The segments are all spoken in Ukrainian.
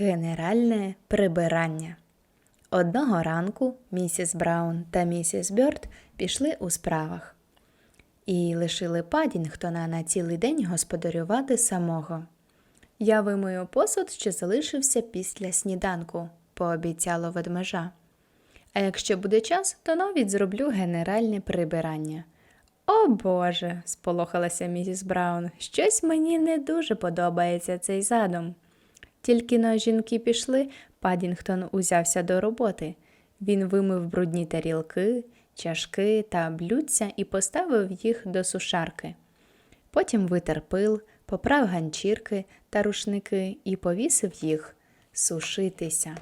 Генеральне прибирання. Одного ранку місіс Браун та місіс Бьорд пішли у справах і лишили Падінгтона на цілий день господарювати самого. Я вимою посуд, що залишився після сніданку, пообіцяло ведмежа. А якщо буде час, то навіть зроблю генеральне прибирання. О Боже, сполохалася місіс Браун, щось мені не дуже подобається цей задум. Тільки но жінки пішли, Падінгтон узявся до роботи. Він вимив брудні тарілки, чашки та блюдця і поставив їх до сушарки. Потім витер пил, поправ ганчірки та рушники і повісив їх сушитися.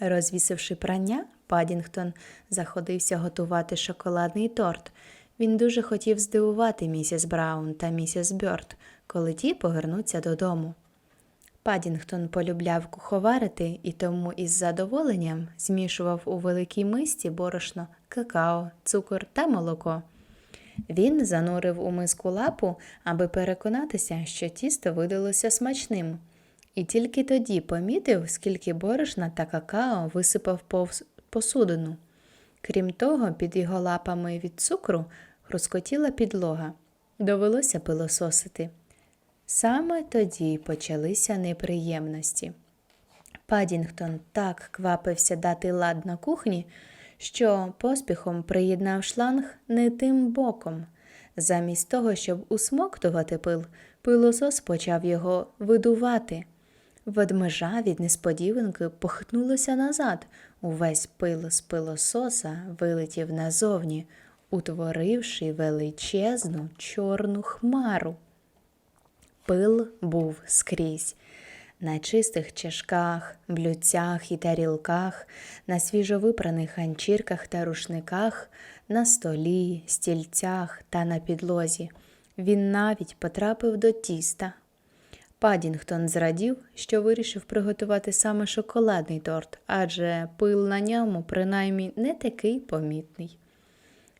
Розвісивши прання, Падінгтон заходився готувати шоколадний торт. Він дуже хотів здивувати місіс Браун та місіс Бьорд, коли ті повернуться додому. Падінгтон полюбляв куховарити і тому із задоволенням змішував у великій мисці борошно, какао, цукор та молоко. Він занурив у миску лапу, аби переконатися, що тісто видалося смачним, і тільки тоді помітив, скільки борошна та какао висипав повз посудину. Крім того, під його лапами від цукру хрускотіла підлога. Довелося пилососити. Саме тоді почалися неприємності. Падінгтон так квапився дати лад на кухні, що поспіхом приєднав шланг не тим боком. Замість того, щоб усмоктувати пил, пилосос почав його видувати. Ведмежа від несподіванки похитнулося назад. Увесь пил з пилососа вилетів назовні, утворивши величезну чорну хмару. Пил був скрізь. На чистих чашках, блюдцях і тарілках, на свіжовипраних ганчірках та рушниках, на столі, стільцях та на підлозі. Він навіть потрапив до тіста. Падінгтон зрадів, що вирішив приготувати саме шоколадний торт, адже пил на ньому принаймні не такий помітний.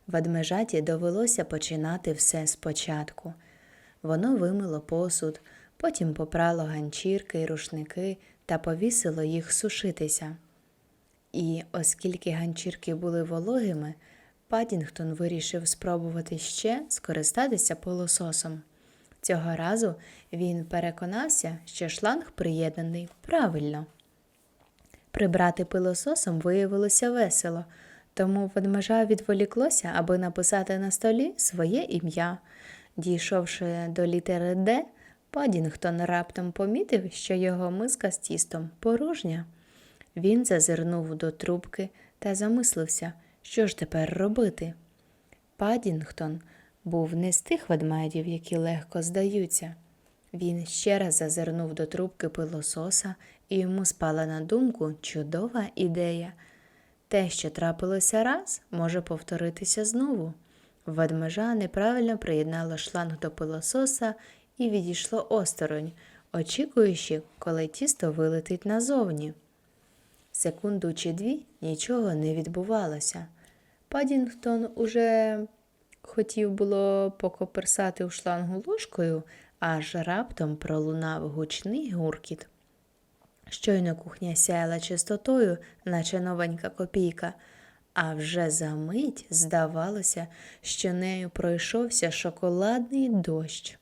Ведмежаті довелося починати все спочатку. Воно вимило посуд, потім попрало ганчірки й рушники та повісило їх сушитися. І оскільки ганчірки були вологими, Падінгтон вирішив спробувати ще скористатися пилососом. Цього разу він переконався, що шланг приєднаний правильно. Прибрати пилососом виявилося весело, тому ведмежа відволіклося, аби написати на столі своє ім'я. Дійшовши до літери Д, Падінгтон раптом помітив, що його миска з тістом порожня. Він зазирнув до трубки та замислився, що ж тепер робити. Падінгтон був не з тих ведмедів, які легко здаються. Він ще раз зазирнув до трубки пилососа, і йому спала на думку чудова ідея. Те, що трапилося раз, може повторитися знову. Ведмежа неправильно приєднала шланг до пилососа і відійшло осторонь, очікуючи, коли тісто вилетить назовні. Секунду чи дві нічого не відбувалося. Падінгтон уже хотів було покоперсати у шлангу ложкою, аж раптом пролунав гучний гуркіт. Щойно кухня сяяла чистотою, наче новенька копійка, а вже за мить здавалося, що нею пройшовся шоколадний дощ.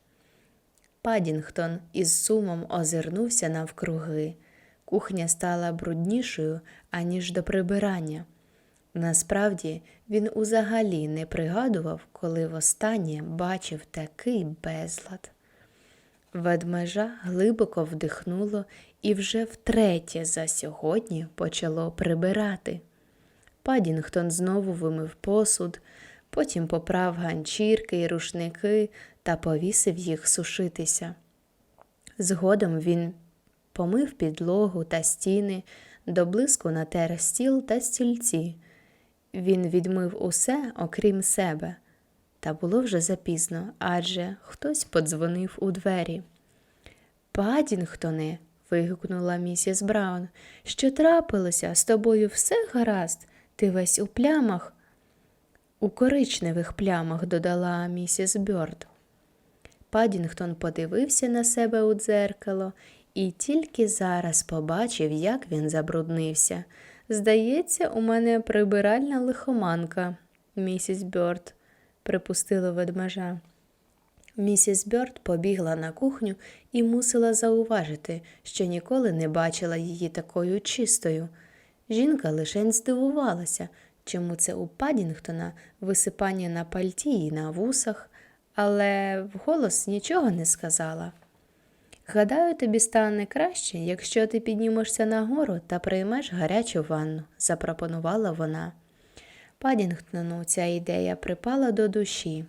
Падінгтон із сумом озирнувся навкруги. Кухня стала бруднішою, аніж до прибирання. Насправді він узагалі не пригадував, коли востаннє бачив такий безлад. Ведмежа глибоко вдихнуло і вже втретє за сьогодні почало прибирати. Падінгтон знову вимив посуд, потім поправ ганчірки й рушники та повісив їх сушитися. Згодом він помив підлогу та стіни, до блиску натер стіл та стільці. Він відмив усе, окрім себе. Та було вже запізно, адже хтось подзвонив у двері. Падінгтоне, вигукнула місіс Браун, що трапилося, з тобою все гаразд, ти весь у плямах. У коричневих плямах, додала місіс Бьорд. Падінгтон подивився на себе у дзеркало і тільки зараз побачив, як він забруднився. Здається, у мене прибиральна лихоманка, місіс Бьорд, припустила ведмежа. Місіс Бьорд побігла на кухню і мусила зауважити, що ніколи не бачила її такою чистою. Жінка лише здивувалася, чому це у Падінгтона висипання на пальті і на вусах, але вголос нічого не сказала. Гадаю, тобі стане краще, якщо ти піднімешся нагору та приймеш гарячу ванну, запропонувала вона. Падінгтону ця ідея припала до душі.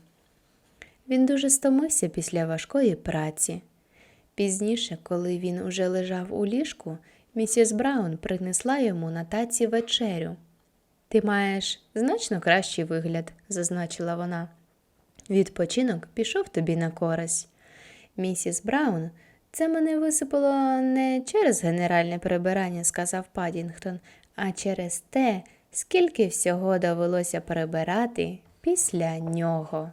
Він дуже стомився після важкої праці. Пізніше, коли він уже лежав у ліжку, місіс Браун принесла йому на таці вечерю. Ти маєш значно кращий вигляд, зазначила вона. Відпочинок пішов тобі на користь. Місіс Браун, це мене висипало не через генеральне прибирання, сказав Падінгтон, а через те, скільки всього довелося прибирати після нього.